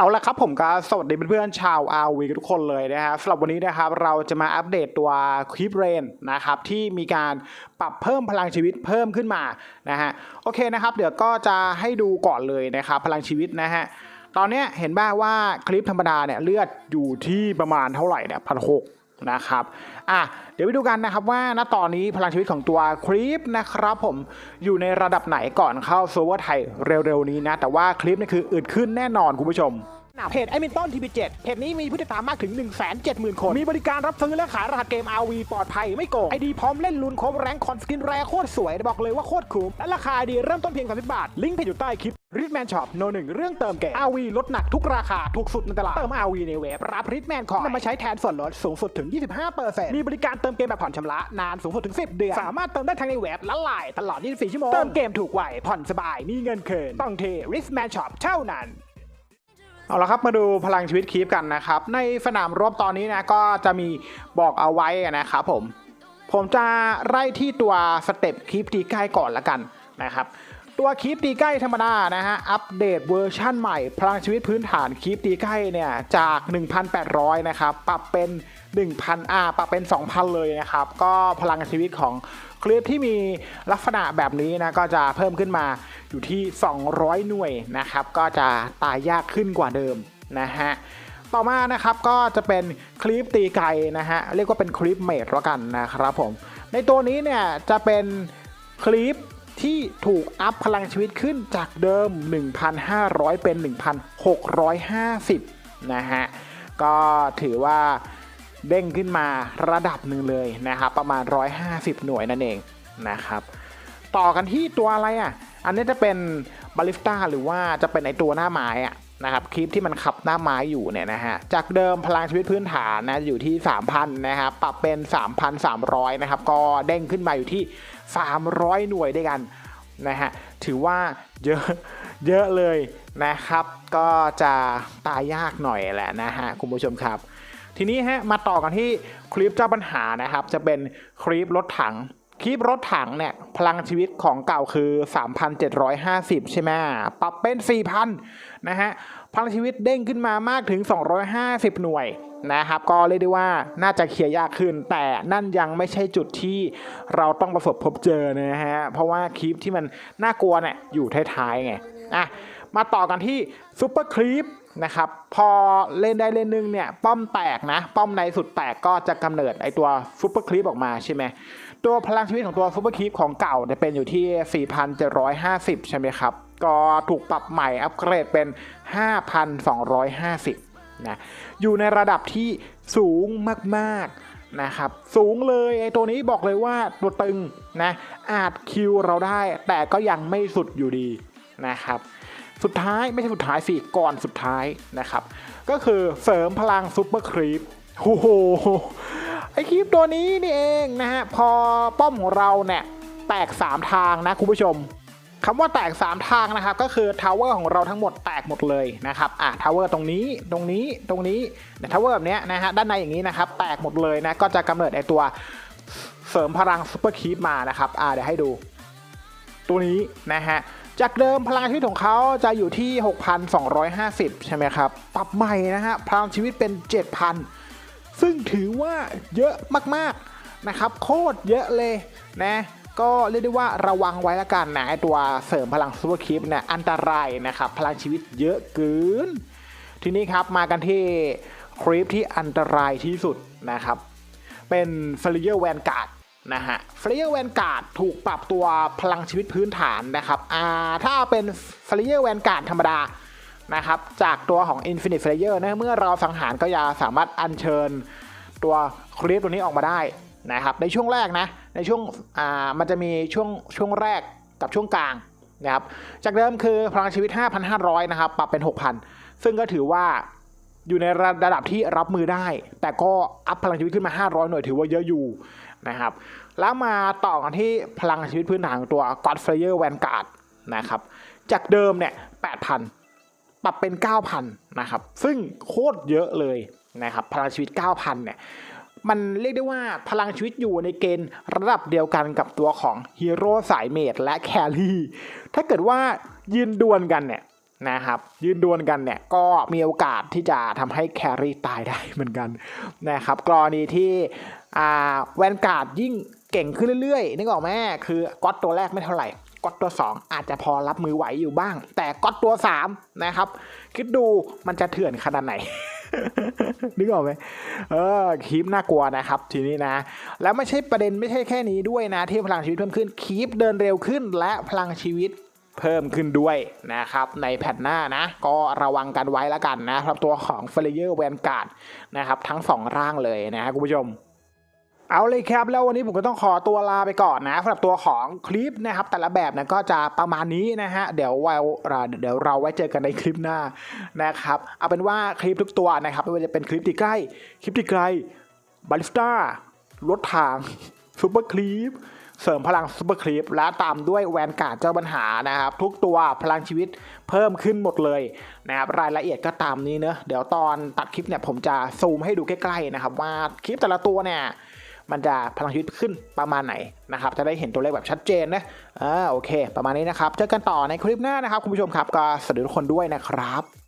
เอาละครับผมก็สวัสดีเพื่อนๆชาวอาวีทุกคนเลยนะครับสำหรับวันนี้นะครับเราจะมาอัปเดตตัวคลิปเรนนะครับที่มีการปรับเพิ่มพลังชีวิตเพิ่มขึ้นมานะฮะโอเคนะครับ เดี๋ยวก็จะให้ดูก่อนเลยนะครับพลังชีวิตนะฮะตอนเนี้ยเห็นบ้างว่าคลิปธรรมดาเนี่ยเลือดอยู่ที่ประมาณเท่าไหร่เนี่ยพันหก นะครับอะเดี๋ยวไปดูกันนะครับว่าณตอนนี้พลังชีวิตของตัวคลิปนะครับผมอยู่ในระดับไหนก่อนเข้าโซเวอร์ไทยเร็วๆนี้นะ แต่ว่าคลิปนี่คืออึดขึ้นแน่นอนคุณผู้ชม เพจไอมินต้นทีพีเจ็ดเพจนี้มีผู้ติดตามมากถึง 1 7 0 0 0 0 คน มีบริการรับซื้อและขายรหัสเกม RV ปลอดภัยไม่โกงไอดีพร้อมเล่นลุนครบแรงคอนสกินแรโคตรสวย บอกเลยว่าโคตรคุ้ม และราคาดีเริ่มต้นเพียง30บาท ลิงก์เพจอยู่ใต้คลิปริทแมนช็อปโนหนึ่งเรื่องเติมเกม RV ลดหนักทุกราคา ถูกสุดในตลาด เติม RV ในเว็บรับริทแมนคอยนำมาใช้แทนส่วนลดสูงสุดถึง 25%มีบริการเติมเกมแบบผ่อนชำระนานสูงสุดถึง 10 เดือน สามารถเติมได้ทั้งในเว็บและไลน์ตลอด 24 ชั่วโมง เติมเกมถูกไวผ่อนสบายมีเงินคืนต้องเทริทแมนช็อปเท่านั้น เอาละครับมาดูพลังชีวิตคีปกันนะครับ ในสนามรบตอนนี้นะก็จะมีบอกเอาไว้นะครับผม ผมจะไล่ที่ตัวสเต็ปคีปตีใกล้ก่อนละกันนะครับตัวคีปตีใกล้ธรรมดานะฮะอัปเดตเวอร์ชั่นใหม่ พลังชีวิตพื้นฐานคีปตีใกล้เนี่ยจาก 1,800 นะครับ ปรับเป็น 1,000อ่าปรับเป็น 2,000 เลยนะครับ ก็พลังชีวิตของคลิปที่มีลักษณะแบบนี้นะก็จะเพิ่มขึ้นมาอยู่ที่ 200 หน่วยนะครับ ก็จะตายยากขึ้นกว่าเดิมนะฮะต่อมานะครับก็จะเป็นคลิปตีไกลนะฮะเรียกว่าเป็นคลิปเมดแล้วกันนะครับผม ในตัวนี้เนี่ยจะเป็นคลิปที่ถูกอัพพลังชีวิตขึ้นจากเดิม 1,500 เป็น 1,650 นะฮะ ก็ถือว่า เด้งขึ้นมาระดับหนึ่งเลยนะครับประมาณ 150 หน่วยนั่นเองนะครับต่อกันที่ตัวอะไรอะ อันนี้จะเป็นบาลิสต้าหรือว่าจะเป็นไอตัวหน้าไม้อะนะครับคลิปที่มันขับหน้าไม้อยู่เนี่ยนะฮะจากเดิมพลังชีวิตพื้นฐานนะอยู่ที่ 3,000 นะครับปรับเป็น 3,300 นะครับ ก็เด้งขึ้นมาอยู่ที่ 300 หน่วยด้วยกันนะฮะถือว่าเยอะเยอะเลยนะครับ ก็จะตายยากหน่อยแหละนะฮะคุณผู้ชมครับ ทีนี้ฮะมาต่อกันที่คลิปเจ้าปัญหานะครับ จะเป็นคลิปรถถังคลิปรถถังเนี่ยพลังชีวิตของเก่าคือ 3,750 ใช่ไหมปรับเป็น 4,000 นะฮะพลังชีวิตเด้งขึ้นมามากถึง 250 หน่วยนะครับ ก็เรียกได้ว่าน่าจะเคลียร์ยากขึ้น แต่นั่นยังไม่ใช่จุดที่เราต้องประสบพบเจอนะฮะเพราะว่าคลิปที่มันน่ากลัวเนี่ยอยู่ท้ายๆไงอะ มาต่อกันที่ซุปเปอร์คลิปนะครับพอเล่นได้เล่นนึงเนี่ยป้อมแตกนะ ป้อมในสุดแตกก็จะกำเนิดไอตัวซุปเปอร์คลิปออกมาใช่ไหมตัวพลังชีวิตของตัวซูเปอร์คีปของเก่าเนี่ยเป็นอยู่ที่ 4,750 ใช่ไหมครับ ก็ถูกปรับใหม่อัปเกรดเป็น 5,250นะอยู่ในระดับที่สูงมากๆนะครับสูงเลยไอตัวนี้บอกเลยว่าตัวตึงนะอาจคิวเราได้แต่ก็ยังไม่สุดอยู่ดีนะครับ สุดท้ายไม่ใช่สุดท้ายสิก่อนสุดท้ายนะครับ ก็คือเสริมพลังซุปเปอร์ครีปโอ้โหไอคลิปตัวนี้นี่เองนะฮะพอป้อมของเราเนี่ยแตก 3 ทางนะคุณผู้ชมคำว่าแตก 3 ทางนะครับก็คือทาวเวอร์ของเราทั้งหมดแตกหมดเลยนะครับอะทาวเวอร์ตรงนี้ตรงนี้ตรงนี้ทาวเวอร์แบบเนี้ยนะฮะด้านในอย่างนี้นะครับแตกหมดเลยนะก็จะกำเนิดไอตัวเสริมพลังซุปเปอร์คีปมานะครับอะเดี๋ยวให้ดู ตัวนี้นะฮะ จากเดิมพลังชีวิตของเขาจะอยู่ที่ 6,250 ใช่ไหมครับ ปรับใหม่นะฮะ พลังชีวิตเป็น 7,000 ซึ่งถือว่าเยอะมากๆนะครับ โคตรเยอะเลยนะ ก็เรียกได้ว่าระวังไว้ละกันนะไอตัวเสริมพลังซูเปอร์คลิปเนี่ยอันตรายนะครับ พลังชีวิตเยอะเกิน ทีนี้ครับมากันที่คลิปที่อันตรายที่สุดนะครับ เป็นฟลิเยอร์แวนการ์ด นะฮะฟลิเยอร์แวนการ์ดถูกปรับตัวพลังชีวิตพื้นฐานนะครับอ่าถ้าเป็นฟลิเยอร์แวนการ์ดธรรมดานะครับจากตัวของ Infinite Slayer นะเมื่อเราสังหารก็จะสามารถอัญเชิญตัวคลิปตัวนี้ออกมาได้นะครับในช่วงแรกนะในช่วงอ่ามันจะมีช่วงช่วงแรกกับช่วงกลางนะครับจากเดิมคือพลังชีวิต 5,500 นะครับปรับเป็น 6,000 ซึ่งก็ถือว่าอยู่ในระดับที่รับมือได้ แต่ก็อัพพลังชีวิตขึ้นมา 500 หน่วยถือว่าเยอะอยู่ นะครับ แล้วมาต่อกันที่พลังชีวิตพื้นฐานของตัว Godflayer Vanguard นะครับ จากเดิมเนี่ย 8,000 ปรับเป็น 9,000 นะครับ ซึ่งโคตรเยอะเลยนะครับ พลังชีวิต 9,000 เนี่ย มันเรียกได้ว่าพลังชีวิตอยู่ในเกณฑ์ระดับเดียวกันกับตัวของฮีโร่สายเมดและแครี่ ถ้าเกิดว่ายืนดวลกันเนี่ยนะครับยืนดวลกันเนี่ยก็มีโอกาสที่จะทำให้แครี่ตายได้เหมือนกันนะครับกรณีที่ อ่าแวนการ์ดยิ่งเก่งขึ้นเรื่อยๆนึกออกไหมคือก๊อตตัวแรกไม่เท่าไหร่ก๊อตตัว 2 อาจจะพอรับมือไหวอยู่บ้าง แต่ก๊อตตัว 3 นะครับ คิดดูมันจะเถื่อนขนาดไหนนึกออกไหมเออคีปน่ากลัวนะครับ ทีนี้นะ แล้วไม่ใช่ประเด็นไม่ใช่แค่นี้ด้วยนะ ที่พลังชีวิตเพิ่มขึ้นคีปเดินเร็วขึ้น และพลังชีวิตเพิ่มขึ้นด้วยนะครับ ในแผ่นหน้านะ ก็ระวังกันไว้แล้วกันนะครับ ตัวของเฟลเยอร์แวนการ์ดนะครับ ทั้งสองร่างเลยนะคุณผู้ชม เอาเลยครับแล้ววันนี้ผมก็ต้องขอตัวลาไปก่อนนะสำหรับตัวของคลิปนะครับ แต่ละแบบนะก็จะประมาณนี้นะฮะเดี๋ยวไว้เดี๋ยวเราไว้เจอกันในคลิปหน้านะครับ เอาเป็นว่าคลิปทุกตัวนะครับไม่ว่าจะเป็นคลิปที่ใกล้ คลิปที่ไกลบาลิสต้ารถทางซูเปอร์คลิปเสริมพลังซูเปอร์คลิปและตามด้วยแวนการ์ดเจ้าปัญหานะครับ ทุกตัวพลังชีวิตเพิ่มขึ้นหมดเลยนะครับรายละเอียดก็ตามนี้เนอะเดี๋ยวตอนตัดคลิปเนี่ยผมจะซูมให้ดูใกล้ๆนะครับว่าคลิปแต่ละตัวเนี่ย มันจะพลังชีวิตขึ้นประมาณไหนนะครับจะได้เห็นตัวเลขแบบชัดเจนนะอ่าโอเค ประมาณนี้นะครับเจอกันต่อในคลิปหน้านะครับคุณผู้ชมครับก็สวัสดีทุกคนด้วยนะครับ